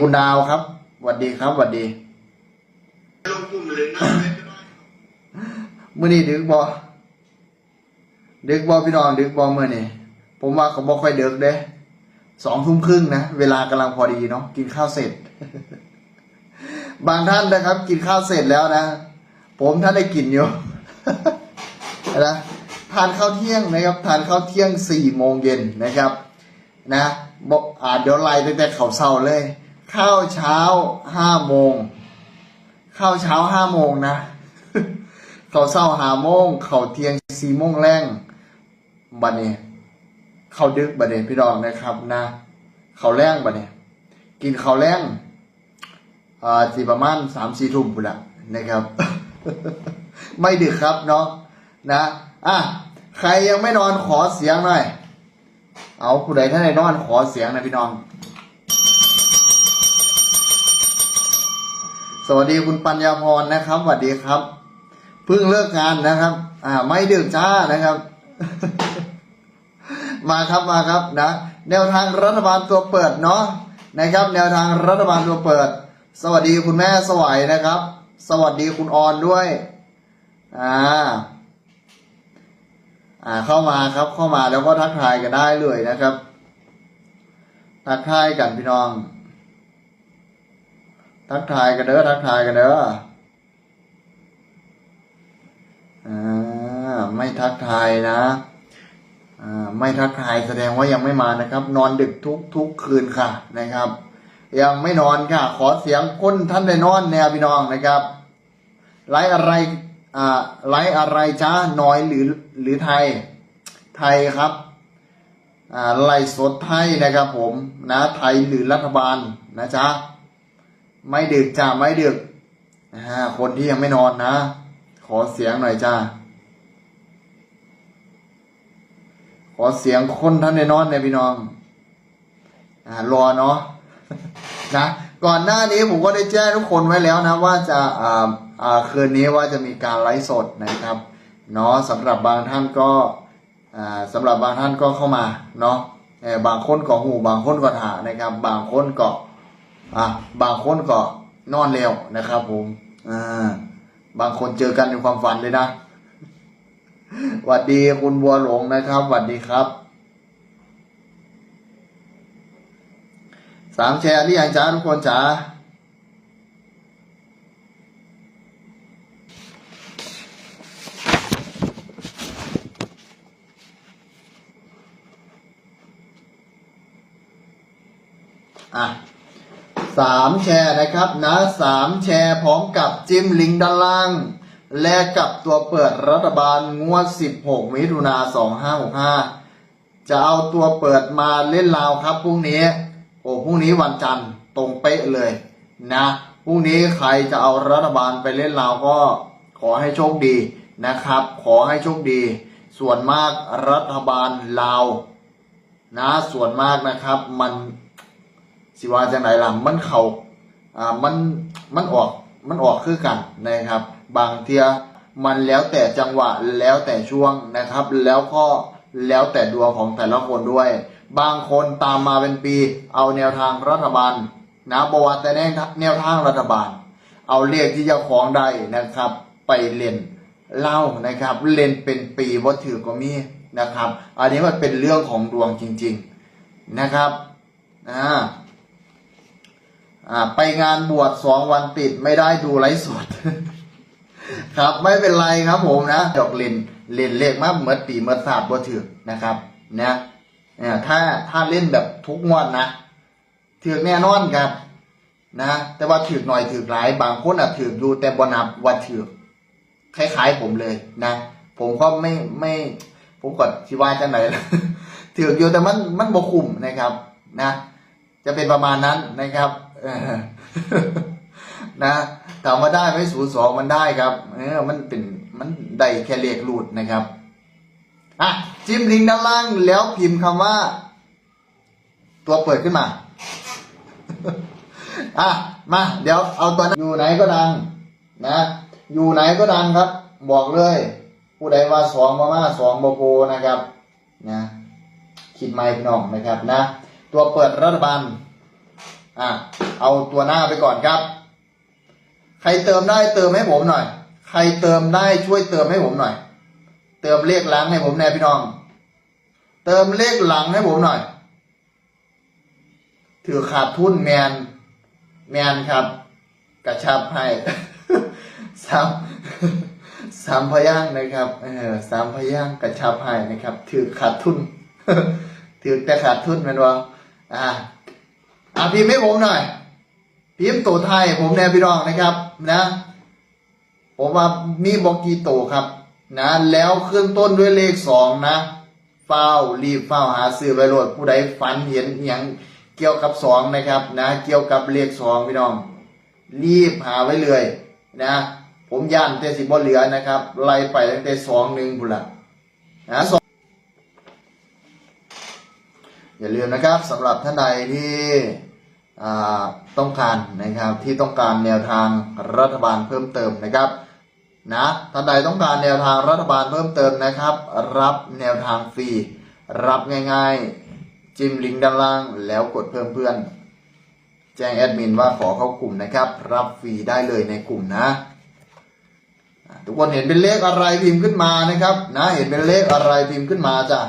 คุณดาวครับสวัสดีครับสวัสดีลงกลุ่มเลยนะไม่เป็นไรมื่อนี้ดึกบอดึกบอพี่น้องดึกบอมื่อนี้ผมว่าเขาบอกค่อยดึกเด้สองทุ่มครึ่งนะ เวลากำลังพอดีเนาะกินข้าวเสร็จ บางท่านนะครับ กินข้าวเสร็จแล้วนะ ผมท่านได้กินอยู่นะทานข้าวเที่ยงนะครับ ทานข้าวเที่ยงสี่โมงเย็นนะครับ นะบอกอ่าเดี๋ยวไล่ตั้งแต่เขาวเช้าเลย ข้าวเช้าห้าโมงข้าวเช้าห้าโมงนะเขาเศร้าหาโมงเขาเที่ยงสี่โมงแรงบัดนี้เขาวดึกบัดนี้พี่น้องนะครับนะเขาแรงบัดนี้กินเขาแรงอ่าสี่ประมาณสามสี่ทุ่มพุ่นละนะครับ ไม่ดึกครับเนาะนะอะใครยังไม่นอนขอเสียงหน่อย เอาผู้ใดท่านใดนอนขอเสียงนะพี่น้อง วัสดีคุณปัญญาพรนะครับสวัสดีครับเพิ่งเลิกงานนะครับ อ่า ไม่ดึกจ้านะครับ มาครับมาครับนะ แนวทางรัฐบาลตัวเปิดเนาะนะครับ แนวทางรัฐบาลตัวเปิด สวัสดีคุณแม่สวัยนะครับ สวัสดีคุณออนด้วย อ่า อ่าเข้ามาครับเข้ามาแล้วก็ทักทายกันได้เลยนะครับ ทักทายกันพี่น้อง ทักทายกันเด้อทักทายกันเด้ออ่าไม่ทักทายนะอ่าไม่ทักทายแสดงว่ายังไม่มานะครับ นอนดึกทุกทุกคืนค่ะนะครับ ยังไม่นอนค่ะ ขอเสียงคนท่านได้นอนแนวพี่น้องนะครับไลฟ์อะไรอ่าไลฟ์อะไรจ้าน้อยหรือหรือไทย ไทยครับอ่าไลฟ์สดไทยนะครับผมนะไทยหรือรัฐบาลนะจ๊ะ ไม่ดึกจ้าไม่ดึกนะฮะคนที่ยังไม่นอนนะ ขอเสียงหน่อยจ้าขอเสียงคนท่านในนอนเนี่ยพี่น้องอ่ารอเนาะนะก่อนหน้านี้ผมก็ได้แจ้งทุกคนไว้แล้วนะ ว่าจะอ่าอ่าคืนนี้ว่าจะมีการไลฟ์สดนะครับเนาะสำหรับบางท่านก็อ่าสำหรับบางท่านก็เข้ามาเนาะเออบางคนก็หูบางคนก็ถานะครับ บางคนก็ อะบางคนก็นอนเร็วนะครับผมอ่าบางคนเจอกันในความฝันเลยนะหวัดดีคุณบัวหลงนะครับหวัดดีครับสามแชร์ที่ยังจ้าทุกคนจ๋าอะ สามแชร์นะครับนะสามแชร์พร้อมกับจิ้มลิงก์ด้านล่าง และกับตัวเปิดรัฐบาลงวด 16 มิถุนา2565 จะเอาตัวเปิดมาเล่นลาวครับพรุ่งนี้โอ้พรุ่งนี้วันจันทร์ตรงเป๊ะเลยนะพรุ่งนี้ใครจะเอารัฐบาลไปเล่นลาวก็ขอให้โชคดีนะครับ ขอให้โชคดี ส่วนมากรัฐบาลลาวนะส่วนมากนะครับมัน สิว่าจังไหนล่ะมันเขาอ่ามันมันออกมันออกคือกันนะครับ บางเทียมันแล้วแต่จังหวะแล้วแต่ช่วงนะครับ แล้วก็แล้วแต่ดวงของแต่ละคนด้วย บางคนตามมาเป็นปี เอาแนวทางรัฐบาลนะบวาแต่แนวแนวทางรัฐบาล เอาเลขที่เจ้าของได้นะครับ ไปเล่นเล่านะครับ เล่นเป็นปีวัตถือก็มีนะครับ อันนี้มันเป็นเรื่องของดวงจริง ๆนะครับอ่า อ่าไปงานบวชสองวันติดไม่ได้ดูไลฟ์สด ครับไม่เป็นไรครับผมนะดอกเล่นเล่นเลขมากเมื่อปีเมื่อศาสตร์บ่ถือนะครับนะเนี่ยถ้าถ้าเล่นแบบทุกงวดนะถือแน่นอนครับ นะ แต่ว่าถือหน่อยถือหลาย บางคนอะถืออยู่แต่บนับว่าถือคล้ายๆผมเลยนะผมก็ไม่ไม่ผมกดที่ว่าจะไหนละถืออยู่แต่มันมันบ่คุ้มนะครับ นะ จะเป็นประมาณนั้นนะครับ นะถามว่าได้ไหมศูนย์สองมันได้ครับเออมันเป็นมันได้แค่เลขรูดนะครับอะจิ้มลิงก์ด้านล่างแล้วพิมพ์คำว่า ตัวเปิดขึ้นมาอะมาเดี๋ยวเอาตัวอยู่ไหนก็ดัง นะ อยู่ไหนก็ดังครับ บอกเลย ผู้ใดว่าสองมามาสองโบโพนะครับ นะคิดไม่พี่น้องนะครับ นะ ตัวเปิดรัฐบาล อะเอาตัวหน้าไปก่อนครับ ใครเติมได้เติมให้ผมหน่อย ใครเติมได้ช่วยเติมให้ผมหน่อย เติมเลขหลังให้ผมแน่พี่น้อง เติมเลขหลังให้ผมหน่อย ถือขาดทุนแมน แมนครับ กระชับให้สามสามพยางนะครับเออสามพยางกระชับให้นะครับ ถือขาดทุน ถือแต่ขาดทุนแมนวะอ่า อะพิมพ์ให้ผมหน่อย พิมพ์ตัวไทย ผมแนวพี่น้องนะครับ นะ ผมว่ามีบอกกี่ตัวครับ นะ แล้วขึ้นต้นด้วยเลขสองนะเฝ้ารีบเฝ้าหาซื้อไปโหลดผู้ใดฝันเห็นอหย่างเกี่ยวกับสองนะครับ นะ เกี่ยวกับเลขสองพี่น้อง รีบหาไว้เลย นะ ผมย่านแต่สิบ่เหลือนะครับไล่ไปตั้งแต่สองหนึ่งพุ่นละนะส อย่าลืมนะครับสำหรับท่านใดที่ต้องการนะครับที่ต้องการแนวทางรัฐบาลเพิ่มเติมนะครับนะท่านใดต้องการแนวทางรัฐบาลเพิ่มเติมนะครับ รับแนวทางฟรี รับง่ายๆ จิ้มลิงก์ด้านล่างแล้วกดเพิ่มเพื่อน แจ้งแอดมินว่าขอเข้ากลุ่มนะครับ รับฟรีได้เลยในกลุ่มนะ ทุกคนเห็นเป็นเลขอะไรพิมพ์ขึ้นมานะครับ นะเห็นเป็นเลขอะไรพิมพ์ขึ้นมาจ้ะ